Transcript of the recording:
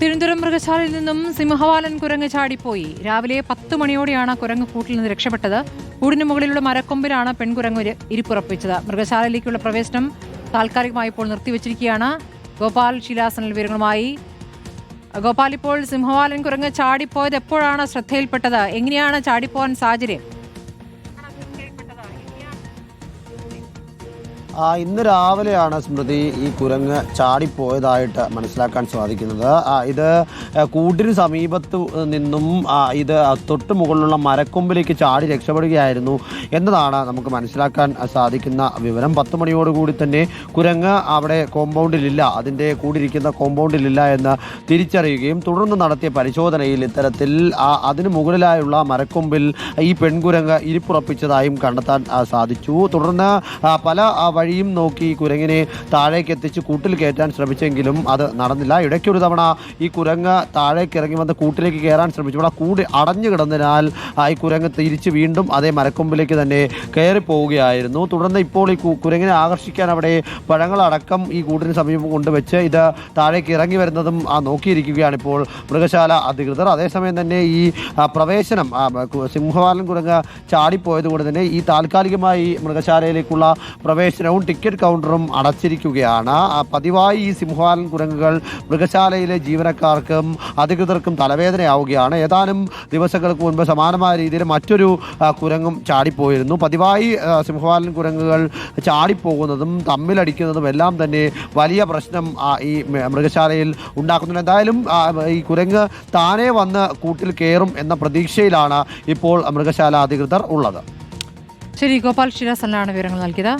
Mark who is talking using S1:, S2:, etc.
S1: തിരുവനന്തപുരം മൃഗശാലയിൽ നിന്നും സിംഹവാലൻ കുരങ്ങ് ചാടിപ്പോയി. രാവിലെ പത്ത് മണിയോടെയാണ് കുരങ്ങ് കൂട്ടിൽ നിന്ന് രക്ഷപ്പെട്ടത്. കൂടിന് മുകളിലുള്ള മരക്കൊമ്പിലാണ് പെൺകുരങ്ങ് ഇരിപ്പുറപ്പിച്ചത്. മൃഗശാലയിലേക്കുള്ള പ്രവേശനം താൽക്കാലികമായി ഇപ്പോൾ നിർത്തിവച്ചിരിക്കുകയാണ്. ഗോപാൽ ശിലാസനൽ വിവരങ്ങളുമായി. ഗോപാൽ ഇപ്പോൾ സിംഹവാലൻ കുരങ്ങ് ചാടിപ്പോയത് എപ്പോഴാണ് ശ്രദ്ധയിൽപ്പെട്ടത്? എങ്ങനെയാണ് ചാടിപ്പോവാൻ സാഹചര്യം?
S2: ഇന്ന് രാവിലെയാണ് സ്മൃതി ഈ കുരങ്ങ് ചാടിപ്പോയതായിട്ട് മനസ്സിലാക്കാൻ സാധിക്കുന്നത്. ആ, ഇത് കൂട്ടിന് സമീപത്ത് നിന്നും ആ, ഇത് തൊട്ട് മുകളിലുള്ള മരക്കൊമ്പിലേക്ക് ചാടി രക്ഷപ്പെടുകയായിരുന്നു എന്നതാണ് നമുക്ക് മനസ്സിലാക്കാൻ സാധിക്കുന്ന വിവരം. പത്ത് മണിയോടുകൂടി തന്നെ കുരങ്ങ് അവിടെ കോമ്പൗണ്ടിലില്ല അതിന്റെ കൂടിയിരിക്കുന്ന കോമ്പൗണ്ടിലില്ല എന്ന് തിരിച്ചറിയുകയും തുടർന്ന് നടത്തിയ പരിശോധനയിൽ ഇത്തരത്തിൽ ആ, അതിന് മുകളിലായുള്ള മരക്കൊമ്പിൽ ഈ പെൺകുരങ്ങ് ഇരിപ്പുറപ്പിച്ചതായും കണ്ടെത്താൻ സാധിച്ചു. തുടർന്ന് പല ആ, വഴിയും നോക്കി കുരങ്ങിനെ താഴേക്ക് എത്തിച്ച് കൂട്ടിൽ കയറ്റാൻ ശ്രമിച്ചെങ്കിലും അത് നടന്നില്ല. ഇടയ്ക്കൊരു തവണ ഈ കുരങ്ങ് താഴേക്ക് ഇറങ്ങി വന്ന് കൂട്ടിലേക്ക് കയറാൻ ശ്രമിച്ചു. അവിടെ കൂടി അടഞ്ഞു കിടന്നതിനാൽ ആ, ഈ കുരങ്ങ് തിരിച്ച് വീണ്ടും അതേ മരക്കൊമ്പിലേക്ക് തന്നെ കയറി പോവുകയായിരുന്നു. തുടർന്ന് ഇപ്പോൾ ഈ കുരങ്ങിനെ ആകർഷിക്കാൻ അവിടെ പഴങ്ങളടക്കം ഈ കൂട്ടിന് സമീപം കൊണ്ടുവച്ച് ഇത് താഴേക്ക് ഇറങ്ങി വരുന്നതും ആ, നോക്കിയിരിക്കുകയാണ് ഇപ്പോൾ മൃഗശാല അധികൃതർ. അതേസമയം തന്നെ ഈ പ്രവേശനം സിംഹവാലൻ കുരങ്ങ് ചാടിപ്പോയത് കൊണ്ട് തന്നെ ഈ താൽക്കാലികമായി മൃഗശാലയിലേക്കുള്ള പ്രവേശനവും ടിക്കറ്റ് കൗണ്ടറും അടച്ചിരിക്കുകയാണ്. പതിവായി ഈ സിംഹവാലൻ കുരങ്ങുകൾ മൃഗശാലയിലെ ജീവനക്കാർക്കും അധികൃതർക്കും തലവേദനയാവുകയാണ്. ഏതാനും ദിവസങ്ങൾക്ക് മുൻപ് സമാനമായ രീതിയിൽ മറ്റൊരു കുരങ്ങും ചാടിപ്പോയിരുന്നു. പതിവായി സിംഹവാലൻ കുരങ്ങുകൾ ചാടിപ്പോകുന്നതും തമ്മിലടിക്കുന്നതും എല്ലാം തന്നെ വലിയ പ്രശ്നം ഈ മൃഗശാലയിൽ ഉണ്ടാക്കുന്നുണ്ട്. എന്തായാലും ഈ കുരങ്ങ് താനേ വന്ന് കൂട്ടിൽ കയറും എന്ന പ്രതീക്ഷയിലാണ് ഇപ്പോൾ മൃഗശാല അധികൃതർ ഉള്ളത്.
S1: ശരി ഗോപാൽ ശിരാസനാണ് വിവരങ്ങൾ നൽകിയത്.